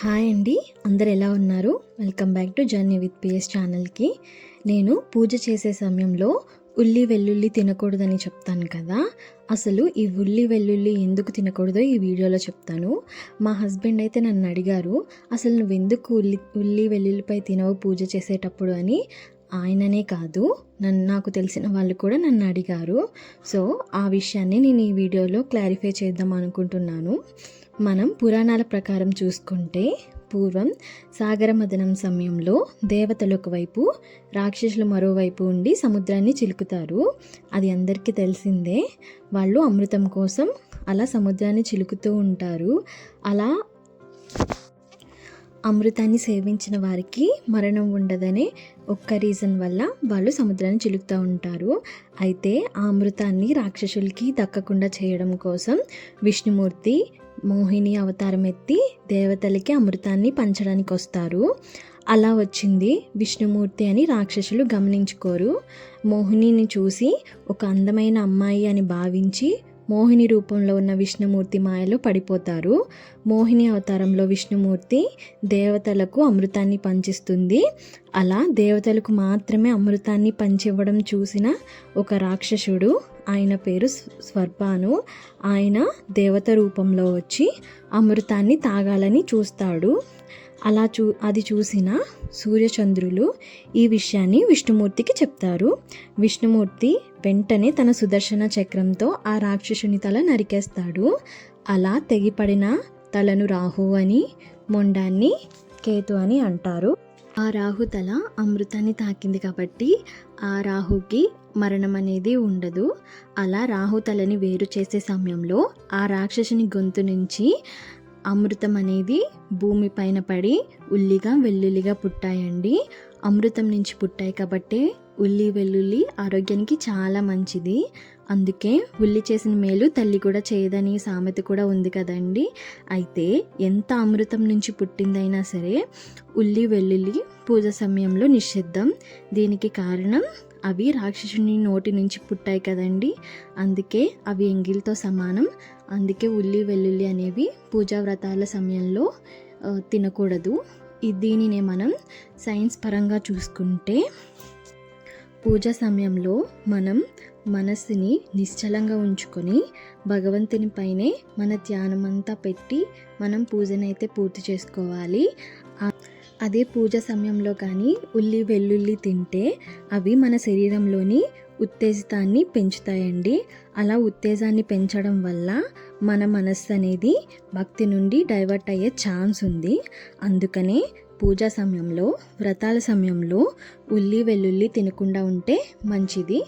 Hi అండి అందరు ఎలా ఉన్నారు? Welcome back to journey with P S ఛానల్కి. నేను పూజ చేసే సమయంలో ఉల్లి వెల్లుల్లి తినకూడదని చెప్తాను కదా. అసలు ఈ ఉల్లి వెల్లుల్లి ఎందుకు తినకూడదో ఈ వీడియోలో చెప్తాను. మా హస్బెండ్ అయితే నన్ను అడిగారు అసలు నువ్వు ఎందుకు ఉల్లి ఉల్లి వెల్లుల్లిపై తినవు పూజ చేసేటప్పుడు? అని. ఆయననే కాదు నన్ను నాకు తెలిసిన వాళ్ళు కూడా నన్ను అడిగారు. సో ఆ విషయాన్ని నేను ఈ వీడియోలో క్లారిఫై చేద్దాం అనుకుంటున్నాను. మనం పురాణాల ప్రకారం చూసుకుంటే పూర్వం సాగరమదనం సమయంలో దేవతలు ఒకవైపు రాక్షసులు మరోవైపు ఉండి సముద్రాన్ని చిలుకుతారు. అది అందరికీ తెలిసిందే. వాళ్ళు అమృతం కోసం అలా సముద్రాన్ని చిలుకుతూ ఉంటారు. అలా అమృతాన్ని సేవించిన వారికి మరణం ఉండదనే ఒక్క రీజన్ వల్ల వాళ్ళు సముద్రాన్ని చిలుకుతూ ఉంటారు. అయితే ఆ అమృతాన్ని రాక్షసులకి దక్కకుండా చేయడం కోసం విష్ణుమూర్తి మోహిని అవతారం ఎత్తి దేవతలకి అమృతాన్ని పంచడానికి వస్తారు అలా వచ్చింది విష్ణుమూర్తి అని రాక్షసులు గమనించుకోరు. మోహినిని చూసి ఒక అందమైన అమ్మాయి అని భావించి మోహిని రూపంలో ఉన్న విష్ణుమూర్తి మాయలో పడిపోతారు. మోహిని అవతారంలో విష్ణుమూర్తి దేవతలకు అమృతాన్ని పంచిస్తుంది. అలా దేవతలకు మాత్రమే అమృతాన్ని పంచివ్వడం చూసిన ఒక రాక్షసుడు ఆయన పేరు స్వర్పాను. ఆయన దేవత రూపంలో వచ్చి అమృతాన్ని తాగాలని చూస్తాడు. అలా చూ అది చూసిన సూర్యచంద్రులు ఈ విషయాన్ని విష్ణుమూర్తికి చెప్తారు. విష్ణుమూర్తి వెంటనే తన సుదర్శన చక్రంతో ఆ రాక్షసుని తల నరికేస్తాడు. అలా తెగిపడిన తలను రాహు అని మొండాన్ని కేతు అని అంటారు. ఆ రాహు తల అమృతాన్ని తాకింది కాబట్టి ఆ రాహుకి మరణం అనేది ఉండదు. అలా రాహు తలని వేరు చేసే సమయంలో ఆ రాక్షసుని గొంతు నుంచి అమృతం అనేది భూమిపైన పడి ఉల్లిగా వెల్లుల్లిగా పుట్టాయండి. అమృతం నుంచి పుట్టాయి కాబట్టి ఉల్లి వెల్లుల్లి ఆరోగ్యానికి చాలా మంచిది. అందుకే ఉల్లి చేసిన మేలు తల్లి కూడా చేయదని సామెత కూడా ఉంది కదండి. అయితే ఎంత అమృతం నుంచి పుట్టిందైనా సరే ఉల్లి వెల్లుల్లి పూజ సమయంలో నిషిద్ధం. దీనికి కారణం అవి రాక్షసుని నోటి నుంచి పుట్టాయి కదండి. అందుకే అవి ఎంగిల్తో సమానం. అందుకే ఉల్లి వెల్లుల్లి అనేవి పూజా వ్రతాల సమయంలో తినకూడదు. దీనినే మనం సైన్స్ పరంగా చూసుకుంటే పూజ సమయంలో మనం మనస్సుని నిశ్చలంగా ఉంచుకొని భగవంతుని పైనే మన ధ్యానం అంతా పెట్టి మనం పూజనైతే పూర్తి చేసుకోవాలి. అదే పూజ సమయంలో కానీ ఉల్లి వెల్లుల్లి తింటే అవి మన శరీరంలోని ఉత్తేజితాన్ని పెంచుతాయండి. అలా ఉత్తేజాన్ని పెంచడం వల్ల మన మనస్సు అనేది భక్తి నుండి డైవర్ట్ అయ్యే ఛాన్స్ ఉంది. అందుకనే పూజా సమయంలో వ్రతాల సమయంలో ఉల్లి వెల్లుల్లి తినకుండా ఉంటే మంచిది.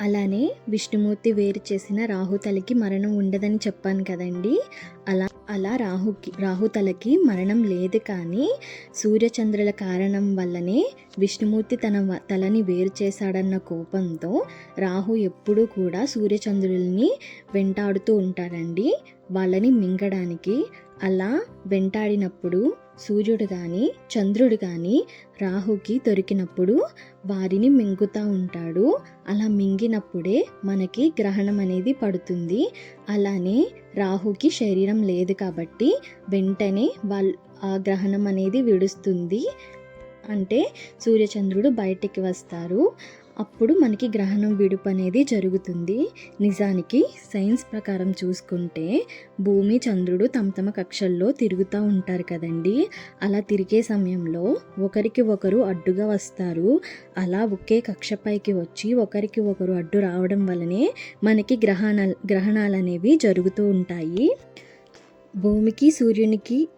అలానే విష్ణుమూర్తి వేరు చేసిన రాహుతలకి మరణం ఉండదని చెప్పాను కదండి. అలా అలా రాహుకి రాహుతలకి మరణం లేదు కానీ సూర్యచంద్రుల కారణం వల్లనే విష్ణుమూర్తి తన వ- తలని వేరు చేశాడన్న కోపంతో రాహు ఎప్పుడూ కూడా సూర్యచంద్రుల్ని వెంటాడుతూ ఉంటాడండి. వాళ్ళని మింగడానికి అలా వెంటాడినప్పుడు సూర్యుడు కానీ చంద్రుడు కానీ రాహుకి దొరికినప్పుడు వారిని మింగుతూ ఉంటాడు. అలా మింగినప్పుడే మనకి గ్రహణం అనేది పడుతుంది. అలానే రాహుకి శరీరం లేదు కాబట్టి వెంటనే వాళ్ళ ఆ గ్రహణం అనేది విడుస్తుంది. అంటే సూర్యచంద్రుడు బయటికి వస్తారు. అప్పుడు మనకి గ్రహణం విడుపు అనేది జరుగుతుంది. నిజానికి సైన్స్ ప్రకారం చూసుకుంటే భూమి చంద్రుడు తమ తమ కక్షల్లో తిరుగుతూ ఉంటారు కదండి. అలా తిరిగే సమయంలో ఒకరికి ఒకరు అడ్డుగా వస్తారు. అలా ఒకే కక్షపైకి వచ్చి ఒకరికి ఒకరు అడ్డు రావడం వల్లనే మనకి గ్రహణ గ్రహణాలు అనేవి జరుగుతూ ఉంటాయి. భూమికి సూర్యునికి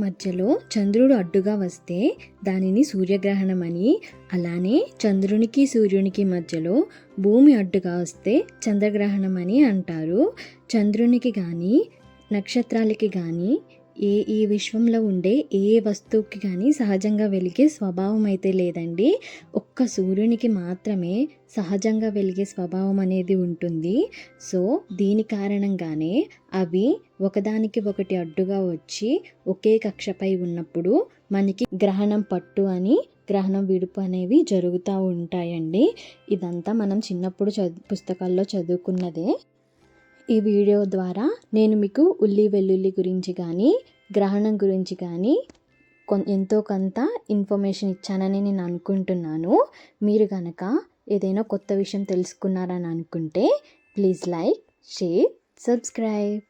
మధ్యలో చంద్రుడు అడ్డుగా వస్తే దానిని సూర్యగ్రహణం అని అలానే చంద్రునికి సూర్యునికి మధ్యలో భూమి అడ్డుగా వస్తే చంద్రగ్రహణం అని అంటారు. చంద్రునికి కానీ నక్షత్రాలకి కానీ ఏ ఈ విశ్వంలో ఉండే ఏ వస్తువుకి కానీ సహజంగా వెలిగే స్వభావం అయితే లేదండి. ఒక్క సూర్యునికి మాత్రమే సహజంగా వెలిగే స్వభావం అనేది ఉంటుంది. సో దీని కారణంగానే అవి ఒకదానికి ఒకటి అడ్డుగా వచ్చి ఒకే కక్షపై ఉన్నప్పుడు మనకి గ్రహణం పట్టు అని గ్రహణం విడుపు అనేవి జరుగుతూ ఉంటాయండి. ఇదంతా మనం చిన్నప్పుడు చదువు పుస్తకాల్లో చదువుకున్నదే. ఈ వీడియో ద్వారా నేను మీకు ఉల్లి వెల్లుల్లి గురించి కానీ గ్రహణం గురించి కానీ ఎంతో కొంత ఇన్ఫర్మేషన్ ఇచ్చానని నేను అనుకుంటున్నాను. మీరు కనుక ఏదైనా కొత్త విషయం తెలుసుకున్నారని అనుకుంటే ప్లీజ్ లైక్ షేర్ సబ్స్క్రైబ్.